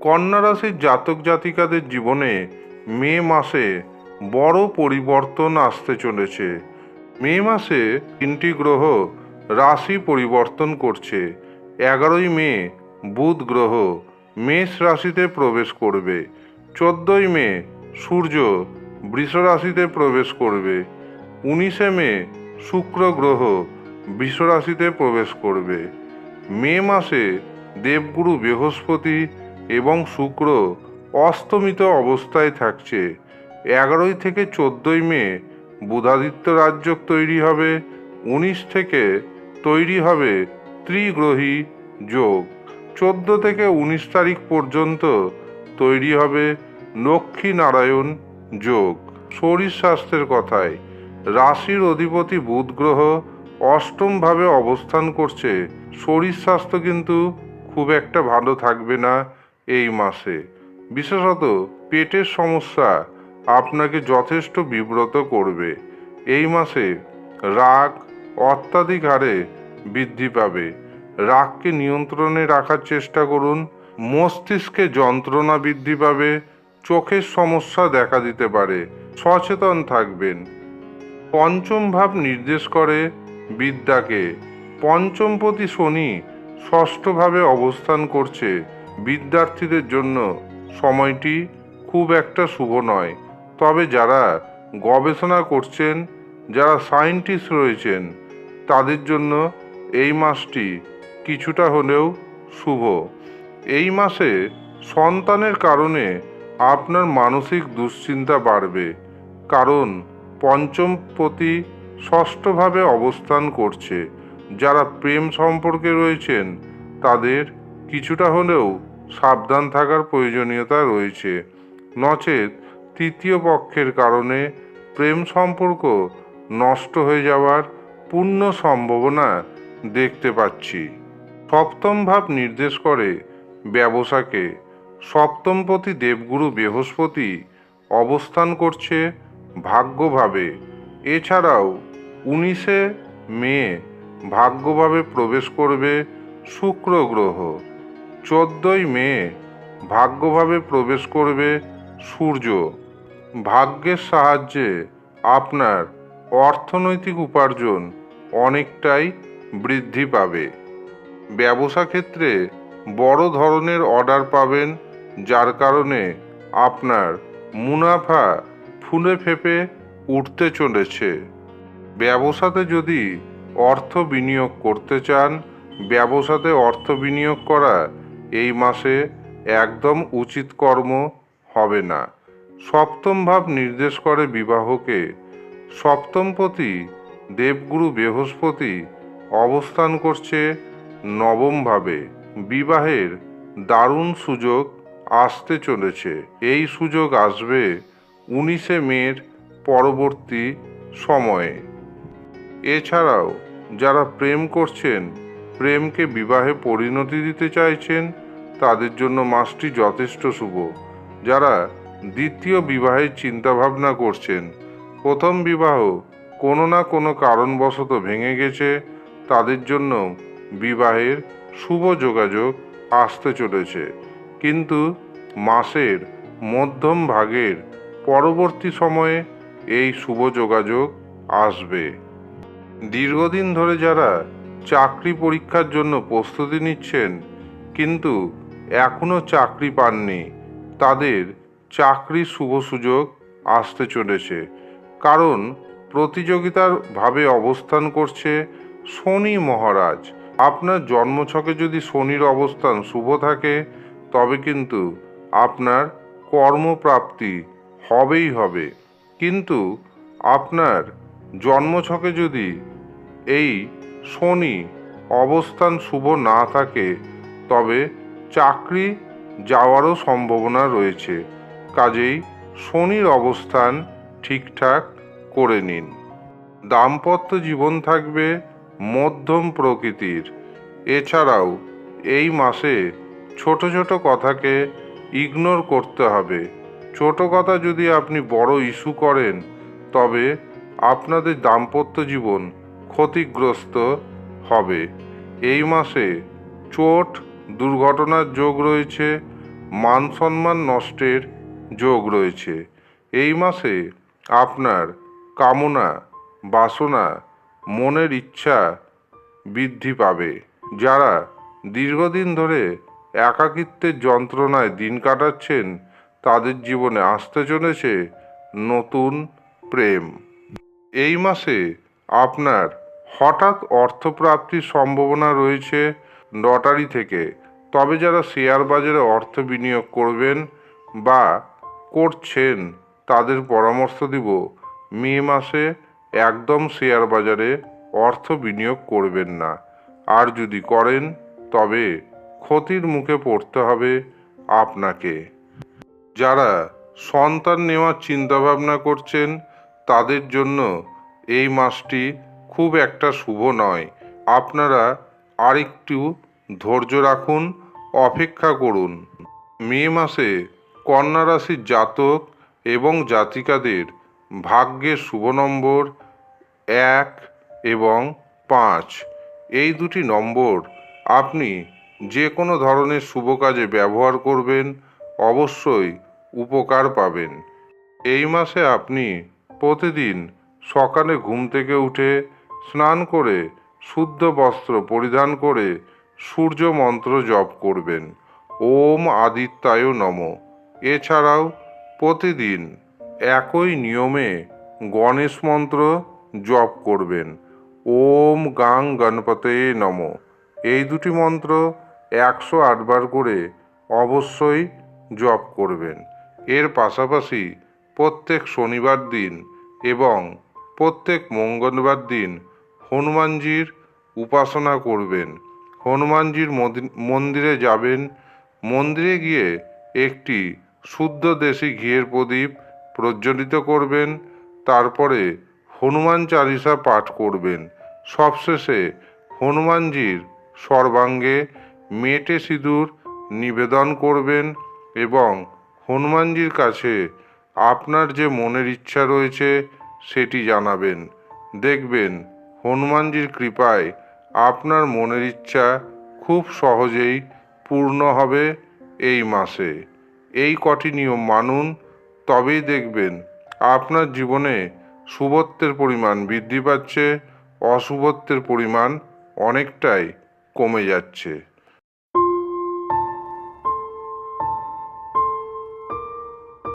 কন্যা রাশির জাতক জাতিকাদের জীবনে মে মাসে বড় পরিবর্তন আসতে চলেছে। মে মাসে তিনটি গ্রহ রাশি পরিবর্তন করছে। এগারোই মে বুধ গ্রহ মেষ রাশিতে প্রবেশ করবে। চোদ্দই মে সূর্য বৃষ রাশিতে প্রবেশ করবে। উনিশে মে শুক্র গ্রহ বৃষ রাশিতে প্রবেশ করবে। মে মাসে দেবগুরু বৃহস্পতি এবং শুক্র অস্তমিত অবস্থায় থাকছে। এগারোই থেকে চোদ্দোই মে বুধাদিত্য রাজ্য তৈরি হবে। উনিশ থেকে তৈরি হবে ত্রিগ্রহী যোগ। চোদ্দ থেকে উনিশ তারিখ পর্যন্ত তৈরি হবে লক্ষ্মী নারায়ণ যোগ। শরীর স্বাস্থ্যের কথায়, রাশির অধিপতি বুধ গ্রহ অষ্টমভাবে অবস্থান করছে। শরীর স্বাস্থ্য কিন্তু খুব একটা ভালো থাকবে না। এই মাসে। বিশেষত পেটের সমস্যা আপনাকে যথেষ্ট বিব্রত করবে। এই মাসে রাগ অত্যাধিক হারে বৃদ্ধি পাবে। রাগকে নিয়ন্ত্রণে রাখার চেষ্টা করুন। মস্তিষ্কে যন্ত্রণা বৃদ্ধি পাবে। চোখের সমস্যা দেখা দিতে পারে। সচেতন থাকবেন। পঞ্চম ভাব নির্দেশ করে বিদ্যাকে। পঞ্চমপতি শনি ষষ্ঠভাবে অবস্থান করছে। বিদ্যার্থীদের জন্য সময়টি খুব একটা শুভ নয়। তবে যারা গবেষণা করছেন, যারা সায়েন্টিস্ট রয়েছেন, তাদের জন্য এই মাসটি কিছুটা হলেও শুভ। এই মাসে সন্তানের কারণে আপনার মানসিক দুশ্চিন্তা বাড়বে, কারণ পঞ্চম প্রতি ষষ্ঠভাবে অবস্থান করছে। যারা প্রেম সম্পর্কে রয়েছেন, তাদের কিছুটা হলেও সাবধান থাকার প্রয়োজনীয়তা রয়েছে। নচেত তৃতীয় পক্ষের কারণে প্রেম সম্পর্ক নষ্ট হয়ে যাওয়ার পূর্ণ সম্ভাবনা দেখতে পাচ্ছি। সপ্তম ভাব নির্দেশ করে ব্যবসাকে। সপ্তমপতি দেবগুরু বৃহস্পতি অবস্থান করছে ভাগ্যভাবে। এছাড়াও উনিশে মে ভাগ্যভাবে প্রবেশ করবে শুক্র গ্রহ। চোদ্দোই মে ভাগ্যভাবে প্রবেশ করবে সূর্য। ভাগ্যের সাহায্যে আপনার অর্থনৈতিক উপার্জন অনেকটাই বৃদ্ধি পাবে। ব্যবসা ক্ষেত্রে বড় ধরনের অর্ডার পাবেন, যার কারণে আপনার মুনাফা ফুলে ফেপে উঠতে চলেছে। ব্যবসাতে যদি অর্থ বিনিয়োগ করতে চান, ব্যবসাতে অর্থ বিনিয়োগ করা এই মাসে একদম উচিত কর্ম হবে না। সপ্তম ভাব নির্দেশ করে বিবাহকে। সপ্তমপতি দেবগুরু বৃহস্পতি অবস্থান করছে নবমভাবে বিবাহের দারুণ সুযোগ আসতে চলেছে। এই সুযোগ আসবে উনিশে মের পরবর্তী সময়ে। এছাড়াও যারা প্রেম করছেন প্রেমকে বিবাহে পরিণতি দিতে চাইছেন, তাদের জন্য মাসটি যথেষ্ট শুভ। যারা দ্বিতীয় বিবাহের চিন্তাভাবনা করছেন, প্রথম বিবাহ কোনো না কোনো কারণবশত ভেঙে গেছে, তাদের জন্য বিবাহের শুভ যোগাযোগ আসতে চলেছে। কিন্তু মাসের মধ্যম ভাগের পরবর্তী সময়ে এই শুভ যোগাযোগ আসবে। দীর্ঘদিন ধরে যারা চাকরি পরীক্ষার জন্য প্রস্তুতি নিচ্ছেন, কিন্তু এখনও চাকরি পাননি। তাদের চাকরির শুভ সুযোগ আসতে চলেছে। কারণ প্রতিযোগিতার ভাবে অবস্থান করছে শনি মহারাজ। আপনার জন্মছকে যদি শনির অবস্থান শুভ থাকে, তবে কিন্তু আপনার কর্মপ্রাপ্তি হবেই হবে। কিন্তু আপনার জন্মছকে যদি এই শনি অবস্থান শুভ না থাকে, তবে চাকরি যাওয়ারও সম্ভাবনা রয়েছে। কাজেই শনির অবস্থান ঠিকঠাক করে নিন। দাম্পত্য জীবন থাকবে মধ্যম প্রকৃতির। এছাড়াও এই মাসে ছোট ছোট কথাকে ইগনোর করতে হবে। ছোট কথা যদি আপনি বড় ইস্যু করেন, তবে আপনাদের দাম্পত্য জীবন ক্ষতিগ্রস্ত হবে। এই মাসে চোট, দুর্ঘটনার যোগ রয়েছে মান সম্মান নষ্টের যোগ রয়েছে। এই মাসে আপনার কামনা, বাসনা, মনের ইচ্ছা বৃদ্ধি পাবে। যারা দীর্ঘদিন ধরে একাকিত্বের যন্ত্রণায় দিন কাটাচ্ছেন, তাদের জীবনে আসতে চলেছে নতুন প্রেম। এই মাসে আপনার হঠাৎ অর্থপ্রাপ্তির সম্ভাবনা রয়েছে লটারি থেকে। তবে যারা শেয়ার বাজারে অর্থ বিনিয়োগ করবেন বা করছেন, তাদের পরামর্শ দিব, মে মাসে একদম শেয়ার বাজারে অর্থ বিনিয়োগ করবেন না। আর যদি করেন, তবে ক্ষতির মুখে পড়তে হবে আপনাকে। যারা সন্তান নেওয়ার চিন্তাভাবনা করছেন, তাদের জন্য এই মাসটি খুব একটা শুভ নয়। আপনারা আরেকটু ধৈর্য রাখুন, অপেক্ষা করুন। মে মাসে কন্যা রাশির জাতক এবং জাতিকাদের ভাগ্যের শুভ নম্বর এক এবং পাঁচ। এই দুটি নম্বর আপনি যে কোনো ধরনের শুভ কাজে ব্যবহার করবেন, অবশ্যই উপকার পাবেন। এই মাসে আপনি প্রতিদিন সকালে ঘুম থেকে উঠে স্নান করে শুদ্ধ বস্ত্র পরিধান করে সূর্য মন্ত্র জপ করবেন। ওম আদিত্যায় নম। এছাড়াও প্রতিদিন একই নিয়মে গণেশ মন্ত্র জপ করবেন। ওম গাং গণপতে নম। এই দুটি মন্ত্র একশো আটবার করে অবশ্যই জপ করবেন। এর পাশাপাশি প্রত্যেক শনিবার দিন এবং প্রত্যেক মঙ্গলবার দিন হনুমানজির উপাসনা করবেন। হনুমানজির মন্দিরে যাবেন। মন্দিরে গিয়ে একটি শুদ্ধ দেশি ঘিয়ের প্রদীপ প্রজ্বলিত করবেন। তারপরে হনুমান চালিসা পাঠ করবেন। সবশেষে হনুমানজির সর্বাঙ্গে মেটে সিঁদুর নিবেদন করবেন এবং হনুমানজির কাছে আপনার যে মনের ইচ্ছা রয়েছে সেটি জানাবেন। দেখবেন, হনুমানজির কৃপায় আপনার মনের ইচ্ছা খুব সহজেই পূর্ণ হবে এই মাসে। এই কটি নিয়ম মানুন, তবেই দেখবেন আপনার জীবনে শুভত্বের পরিমাণ বৃদ্ধি পাচ্ছে, অশুভত্বের পরিমাণ অনেকটাই কমে যাচ্ছে।